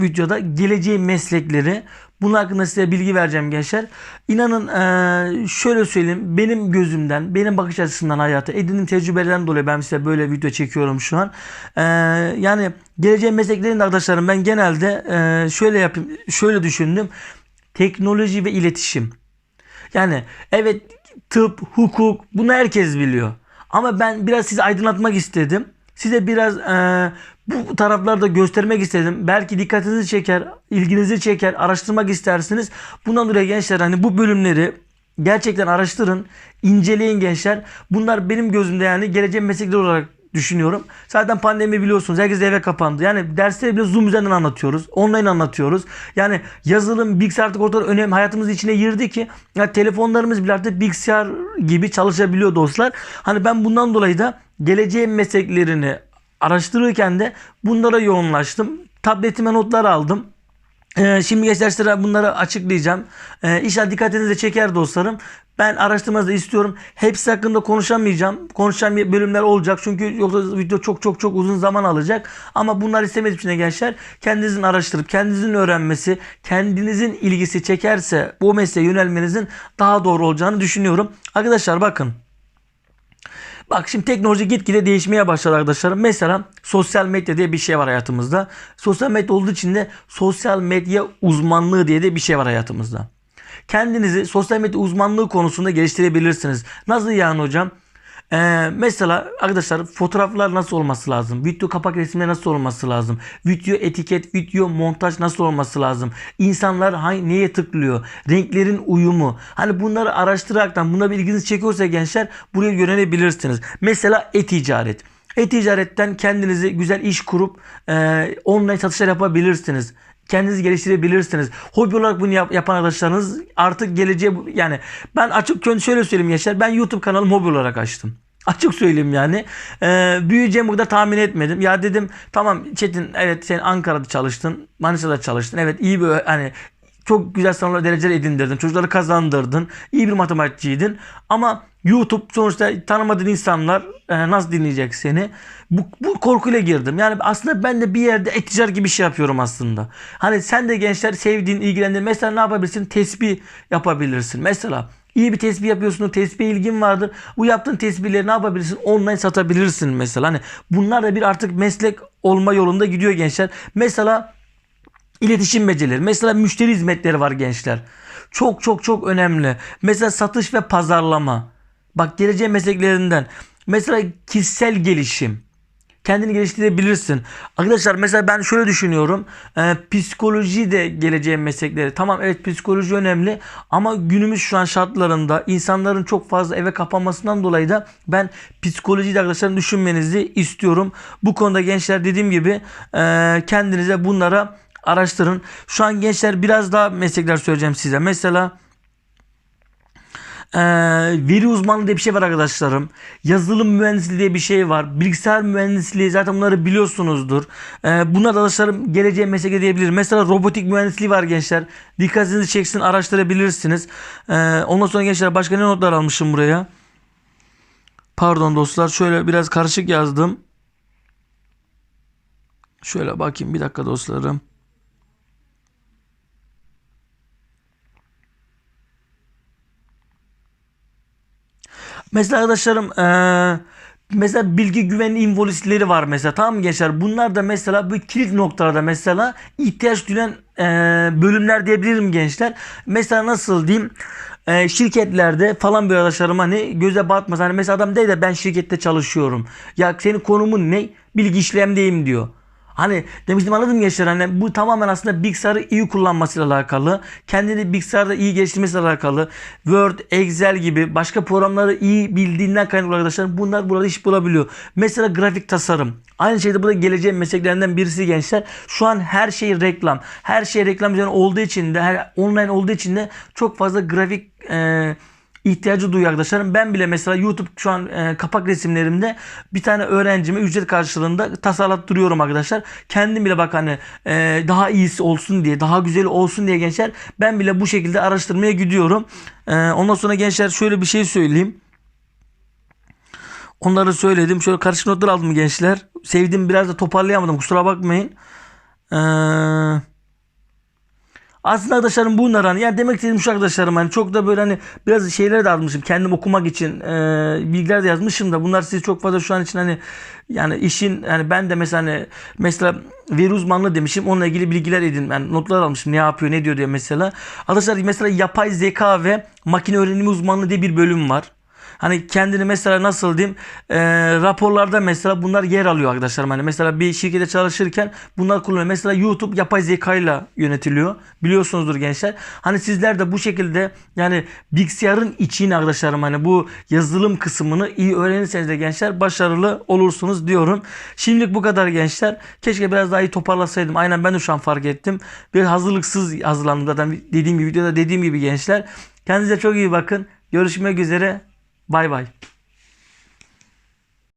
videoda geleceğin meslekleri. Bunun hakkında size bilgi vereceğim gençler. İnanın eee, şöyle söyleyeyim. Benim gözümden, benim bakış açısından hayata edindiğim tecrübelerden dolayı ben size böyle video çekiyorum şu an. Eee, yani geleceğin mesleklerinde arkadaşlarım ben genelde eee, şöyle yapayım, şöyle düşündüm. Teknoloji ve iletişim. Yani evet tıp, hukuk bunu herkes biliyor. Ama ben biraz sizi aydınlatmak istedim. Size biraz e, bu taraflarda göstermek istedim. Belki dikkatinizi çeker, ilginizi çeker, araştırmak istersiniz. Bundan dolayı gençler hani bu bölümleri gerçekten araştırın, inceleyin gençler. Bunlar benim gözümde yani geleceğin meslekleri olarak düşünüyorum. Zaten pandemi biliyorsunuz herkes eve kapandı. Yani dersleri bile Zoom üzerinden anlatıyoruz. Online anlatıyoruz. Yani yazılım, bilgisayar artık ortada önemli hayatımızın içine girdi ki ya telefonlarımız bile artık bilgisayar gibi çalışabiliyor dostlar. Hani ben bundan dolayı da geleceğin mesleklerini araştırırken de bunlara yoğunlaştım. Tabletime notlar aldım. Ee, şimdi gençler sıra bunları açıklayacağım. Ee, inşallah dikkatinizi çeker dostlarım. Ben araştırmanızı istiyorum. Hepsi hakkında konuşamayacağım. Konuşacağım bölümler olacak. Çünkü yoksa video çok çok çok uzun zaman alacak. Ama bunlar istemediğim için de gençler kendinizin araştırıp kendinizin öğrenmesi, kendinizin ilgisi çekerse bu mesleğe yönelmenizin daha doğru olacağını düşünüyorum. Arkadaşlar bakın. Bak şimdi teknoloji gitgide değişmeye başladı arkadaşlarım. Mesela sosyal medya diye bir şey var hayatımızda. Sosyal medya olduğu için de sosyal medya uzmanlığı diye de bir şey var hayatımızda. Kendinizi sosyal medya uzmanlığı konusunda geliştirebilirsiniz. Nasıl yani hocam? Ee, mesela arkadaşlar fotoğraflar nasıl olması lazım? Video kapak resimleri nasıl olması lazım? Video etiket, video montaj nasıl olması lazım? İnsanlar hangi, neye tıklıyor? Renklerin uyumu. Hani bunları araştıraraktan buna bir ilginizi çekiyorsa gençler buraya yönelebilirsiniz. Mesela e-ticaret. E-ticaretten kendinizi güzel iş kurup e, online satışlar yapabilirsiniz kendinizi geliştirebilirsiniz. Hobi olarak bunu yap- yapan arkadaşlarınız artık geleceğe yani ben açık şöyle söyleyeyim gençler ben YouTube kanalımı hobi olarak açtım. Açık söyleyeyim yani. Ee, büyüyeceğimi bu kadar tahmin etmedim. Ya dedim tamam Çetin evet sen Ankara'da çalıştın. Manisa'da çalıştın. Evet iyi bir hani çok güzel sınavlar dereceler edindirdin. Çocukları kazandırdın. iyi bir matematikçiydin. Ama YouTube sonuçta tanımadığın insanlar e, nasıl dinleyecek seni? Bu, bu korkuyla girdim. Yani aslında ben de bir yerde eticar gibi bir şey yapıyorum aslında. Hani sen de gençler sevdiğin, ilgilendiğin mesela ne yapabilirsin? Tesbih yapabilirsin. Mesela iyi bir tesbih yapıyorsun, tesbih ilgin vardır. Bu yaptığın tesbihleri ne yapabilirsin? Online satabilirsin mesela. Hani bunlar da bir artık meslek olma yolunda gidiyor gençler. Mesela İletişim becerileri. Mesela müşteri hizmetleri var gençler. Çok çok çok önemli. Mesela satış ve pazarlama. Bak geleceğin mesleklerinden. Mesela kişisel gelişim. Kendini geliştirebilirsin. Arkadaşlar mesela ben şöyle düşünüyorum. Ee, psikoloji de geleceğin meslekleri. Tamam evet psikoloji önemli ama günümüz şu an şartlarında insanların çok fazla eve kapanmasından dolayı da ben psikolojiyi de arkadaşlar düşünmenizi istiyorum. Bu konuda gençler dediğim gibi e, kendinize bunlara araştırın. Şu an gençler biraz daha meslekler söyleyeceğim size. Mesela ee, veri uzmanlığı diye bir şey var arkadaşlarım. Yazılım mühendisliği diye bir şey var. Bilgisayar mühendisliği zaten bunları biliyorsunuzdur. Ee, bunlar arkadaşlarım geleceğe meslek diyebilir. Mesela robotik mühendisliği var gençler. Dikkatinizi çeksin araştırabilirsiniz. Ee, ondan sonra gençler başka ne notlar almışım buraya? Pardon dostlar şöyle biraz karışık yazdım. Şöyle bakayım bir dakika dostlarım. Mesela arkadaşlarım eee, mesela bilgi güvenliği involisleri var mesela tamam mı gençler? Bunlar da mesela bu kilit noktalarda mesela ihtiyaç duyulan eee, bölümler diyebilirim gençler. Mesela nasıl diyeyim? Eee, şirketlerde falan bir arkadaşlarım hani göze batmaz. Hani mesela adam değil de ben şirkette çalışıyorum. Ya senin konumun ne? Bilgi işlemdeyim diyor. Hani demiştim anladım gençler hani bu tamamen aslında bilgisayarı iyi kullanmasıyla alakalı. Kendini bilgisayarda iyi geliştirmesiyle alakalı. Word, Excel gibi başka programları iyi bildiğinden kaynaklı arkadaşlar bunlar burada iş bulabiliyor. Mesela grafik tasarım. Aynı şeyde bu da geleceğin mesleklerinden birisi gençler. Şu an her şey reklam. Her şey reklam üzerine olduğu için de her online olduğu için de çok fazla grafik eee ihtiyacı duyuyor arkadaşlarım. Ben bile mesela YouTube şu an e, kapak resimlerimde bir tane öğrencime ücret karşılığında tasarlattırıyorum arkadaşlar. Kendim bile bak hani e, daha iyisi olsun diye, daha güzeli olsun diye gençler ben bile bu şekilde araştırmaya gidiyorum. E, ondan sonra gençler şöyle bir şey söyleyeyim. Onları söyledim. Şöyle karışık notlar aldım gençler. Sevdim biraz da toparlayamadım. Kusura bakmayın. Ee, aslında arkadaşlarım bunlar hani yani demek istediğim şu arkadaşlarım hani çok da böyle hani biraz şeyler de yazmışım kendim okumak için e, bilgiler de yazmışım da. Bunlar sizi çok fazla şu an için hani yani işin yani ben de mesela hani mesela veri uzmanlığı demişim. Onunla ilgili bilgiler edin yani notlar almışım. Ne yapıyor ne diyor diye mesela. Arkadaşlar mesela yapay zeka ve makine öğrenimi uzmanlığı diye bir bölüm var. Hani kendini mesela nasıl diyeyim e, raporlarda mesela bunlar yer alıyor arkadaşlarım. Hani mesela bir şirkete çalışırken bunlar kullanılıyor. Mesela YouTube yapay zekayla yönetiliyor. Biliyorsunuzdur gençler. Hani sizler de bu şekilde yani bilgisayarın içini arkadaşlarım hani bu yazılım kısmını iyi öğrenirseniz de gençler başarılı olursunuz diyorum. Şimdilik bu kadar gençler. Keşke biraz daha iyi toparlasaydım. Aynen ben de şu an fark ettim. Bir hazırlıksız hazırlandım zaten dediğim gibi videoda dediğim gibi gençler. Kendinize çok iyi bakın. Görüşmek üzere. Bay bay.